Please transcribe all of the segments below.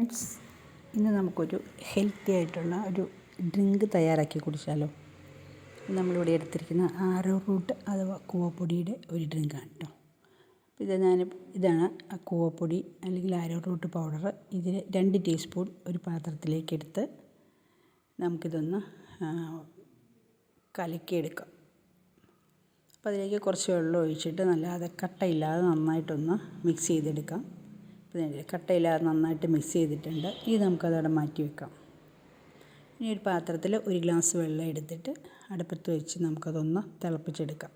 Friends ഇന്ന് നമുക്കൊരു healthy ആയിട്ടുള്ള ഒരു ഡ്രിങ്ക് തയ്യാറാക്കി കുടിച്ചാലോ. നമ്മളിവിടെ എടുത്തിരിക്കുന്ന ആരോ റൂട്ട് അഥവാ കൂവപ്പൊടിയുടെ ഒരു ഡ്രിങ്കാണ് കേട്ടോ ഇത് ഞാൻ ഇതാണ് കൂവപ്പൊടി അല്ലെങ്കിൽ ആരോ റൂട്ട് പൗഡർ ഇതിൽ രണ്ട് ടീസ്പൂൺ ഒരു പാത്രത്തിലേക്ക് എടുത്ത് നമുക്കിതൊന്ന് കലക്കിയെടുക്കാം. അപ്പോൾ അതിലേക്ക് കുറച്ച് വെള്ളം ഒഴിച്ചിട്ട് നല്ലാതെ കട്ടയില്ലാതെ നന്നായിട്ടൊന്ന് മിക്സ് ചെയ്തെടുക്കാം. കട്ടയില്ലാതെ നന്നായിട്ട് മിക്സ് ചെയ്തിട്ടുണ്ട്. ഇത് നമുക്കതവിടെ മാറ്റി വെക്കാം. ഇനി ഒരു പാത്രത്തിൽ ഒരു ഗ്ലാസ് വെള്ളം എടുത്തിട്ട് അടുപ്പത്ത് വെച്ച് നമുക്കതൊന്ന് തിളപ്പിച്ചെടുക്കാം.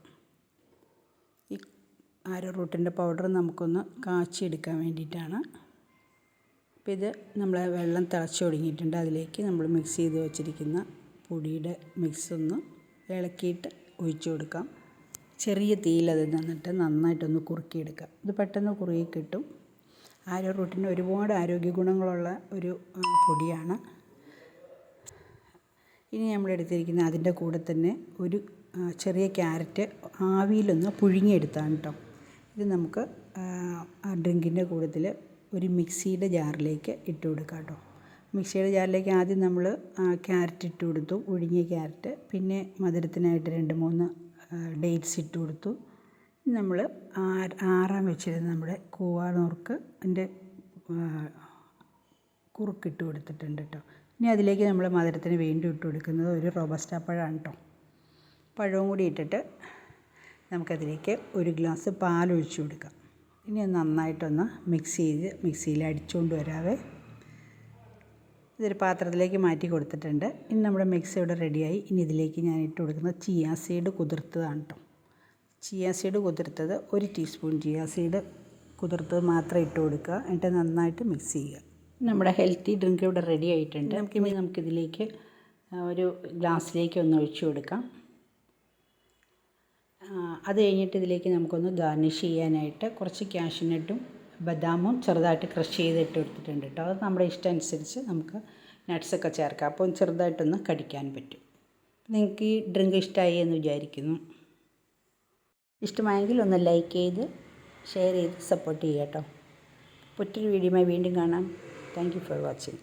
ഈ ആരോ റൂട്ടിന്റെ പൗഡർ നമുക്കൊന്ന് കാച്ചിയെടുക്കാൻ വേണ്ടിയിട്ടാണ്. അപ്പോൾ ഇത് നമ്മൾ വെള്ളം തിളച്ച് തുടങ്ങിയിട്ടുണ്ട് അതിലേക്ക് നമ്മൾ മിക്സ് ചെയ്ത് വെച്ചിരിക്കുന്ന പൊടിയുടെ മിക്സ് ഒന്ന് ഇളക്കിയിട്ട് ഒഴിച്ചു കൊടുക്കാം. ചെറിയ തീയിൽ അത് നിന്നിട്ട് നന്നായിട്ടൊന്ന് കുറുക്കിയെടുക്കാം. ഇത് പെട്ടെന്ന് കുറുകി കിട്ടും. ആരോ റൂട്ടിന് ഒരുപാട് ആരോഗ്യ ഗുണങ്ങളുള്ള ഒരു പൊടിയാണ്. ഇനി നമ്മൾ എടുത്തിരിക്കുന്ന അതിന്റെ കൂടെ തന്നെ ഒരു ചെറിയ ക്യാരറ്റ് ആവിയിലൊന്ന് പുഴുങ്ങിയെടുത്താണ് കേട്ടോ ഇത് നമുക്ക് ആ ഡ്രിങ്കിന്റെ കൂട്ടത്തിൽ ഒരു മിക്സിയുടെ ജാറിലേക്ക് ഇട്ട് കൊടുക്കാം കേട്ടോ മിക്സിയുടെ ജാറിലേക്ക് ആദ്യം നമ്മൾ ക്യാരറ്റ് ഇട്ട് കൊടുത്തു ഒഴുങ്ങിയ ക്യാരറ്റ് പിന്നെ മധുരത്തിനായിട്ട് രണ്ട് മൂന്ന് ഡേറ്റ്സ് ഇട്ട് കൊടുത്തു. നമ്മൾ ആറാൻ വെച്ചിരുന്ന നമ്മുടെ കൂവാനൂർക്ക് അതിന്റെ കുറുക്കിട്ട് കൊടുത്തിട്ടുണ്ട് കേട്ടോ ഇനി അതിലേക്ക് നമ്മൾ മധുരത്തിന് വീണ്ടും ഇട്ട് കൊടുക്കുന്നത് ഒരു റോബസ്റ്റ പഴമാണ് കേട്ടോ പഴവും കൂടി ഇട്ടിട്ട് നമുക്കതിലേക്ക് ഒരു ഗ്ലാസ് പാൽ പാലൊഴിച്ച് കൊടുക്കാം. ഇനി നന്നായിട്ടൊന്ന് മിക്സ് ചെയ്ത് മിക്സിയിൽ അടിച്ചുകൊണ്ട് വരാവേ. ഇതൊരു പാത്രത്തിലേക്ക് മാറ്റി കൊടുത്തിട്ടുണ്ട്. ഇനി നമ്മുടെ മിക്സ് ഇവിടെ റെഡിയായി ഇനി ഇതിലേക്ക് ഞാൻ ഇട്ട് കൊടുക്കുന്നത് ചിയാ സീഡ് കുതിർത്തതാണ് കേട്ടോ ചിയാ സീഡ് കുതിർത്തത് ഒരു ടീസ്പൂൺ ചിയാ സീഡ് കുതിർത്തത് മാത്രം ഇട്ട് കൊടുക്കുക. എന്നിട്ട് നന്നായിട്ട് മിക്സ് ചെയ്യുക. നമ്മുടെ ഹെൽത്തി ഡ്രിങ്ക് ഇവിടെ റെഡി ആയിട്ടുണ്ട്. നമുക്കിനി നമുക്കിതിലേക്ക് ഒരു ഗ്ലാസ്സിലേക്ക് ഒന്ന് ഒഴിച്ചു കൊടുക്കാം. അത് കഴിഞ്ഞിട്ട് ഇതിലേക്ക് നമുക്കൊന്ന് ഗാർണിഷ് ചെയ്യാനായിട്ട് കുറച്ച് ക്യാഷ്നട്ടും ബദാമും ചെറുതായിട്ട് ക്രഷ് ചെയ്തിട്ട് എടുത്തിട്ടുണ്ട് കേട്ടോ. അത് നമ്മുടെ ഇഷ്ടം അനുസരിച്ച് നമുക്ക് നട്ട്സൊക്കെ ചേർക്കാം. അപ്പോൾ ചെറുതായിട്ടൊന്ന് കടിക്കാൻ പറ്റും. നിങ്ങൾക്ക് ഈ ഡ്രിങ്ക് ഇഷ്ടമായി എന്ന് വിചാരിക്കുന്നു. ഇഷ്ടമായെങ്കിൽ ഒന്ന് ലൈക്ക് ചെയ്ത് ഷെയർ ചെയ്ത് സപ്പോർട്ട് ചെയ്യുക കേട്ടോ. മറ്റൊരു വീഡിയോയുമായി വീണ്ടും കാണാം. Thank for watching